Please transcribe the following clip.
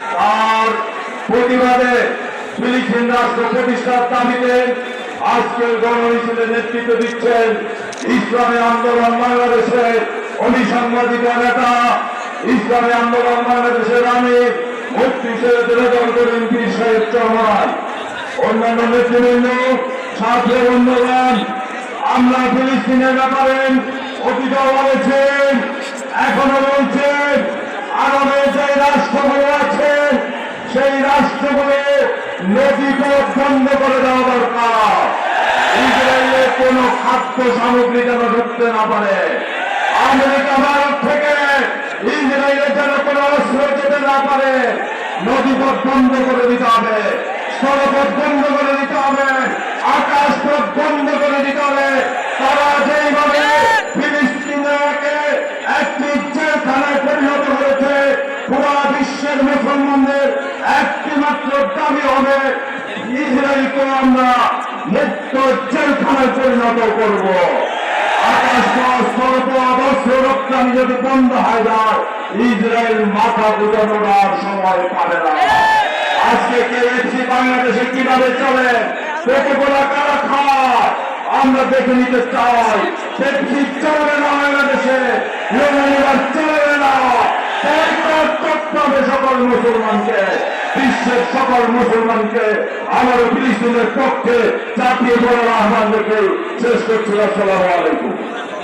তার প্রতিবাদে ফিলিস্তিন রাষ্ট্র প্রতিষ্ঠার দাবিতে আজকের গণমিছিলে নেতৃত্ব দিচ্ছেন ইসলামী আন্দোলন বাংলাদেশের অভিসাংবাদিক নেতা, ইসলামী আন্দোলন বাংলাদেশের আমি মুক্তি করিম সাহেব চৌহান। অন্যান্য নেতৃবৃন্দ ছাত্র বন্ধুগণ, আমরা ফিলিস্তিনের ব্যাপারে অতীতও সেই রাষ্ট্রগুলো নদী পথ বন্ধ করে দেওয়া দরকার। ইসরায়েলের কোন খাদ্য সামগ্রী যেন ঢুকতে না পারে। আমেরিকা ভারত থেকে ইসরায়েলের যেন কোনো অস্ত্র যেতে না পারে। নদী পথ বন্ধ করে দিতে হবে। সড়ক বন্ধ করে দিতে হবে আকাশ পথ বন্ধ করে দিতে হবে তারা যেইভাবে ফিলিস্তিনকে একটি জেলখানায় পরিণত হয়েছে পুরা বিশ্বের মুসলমানদের একটি মাত্র দাবি হবে আমরা মুক্ত জেলখানায় পরিণত করব। যদি বন্ধ হয়ে যায়, ইসরায়েল মাথা সময় পাবে না। আজকে বাংলাদেশে কীভাবে চলে? পেটে কারা খায়? আমরা দেখে নিতে চাই পেপসি চলবে না বাংলাদেশে। চলবে না বয়কট করতে হবে সকল মুসলমানকে, বিশ্বের সকল মুসলমানকে, আমার ফিলিস্তিনের পক্ষে চাপিয়ে পড়ার আহ্বান রেখে শেষ করছিল সালাম আলাইকুম।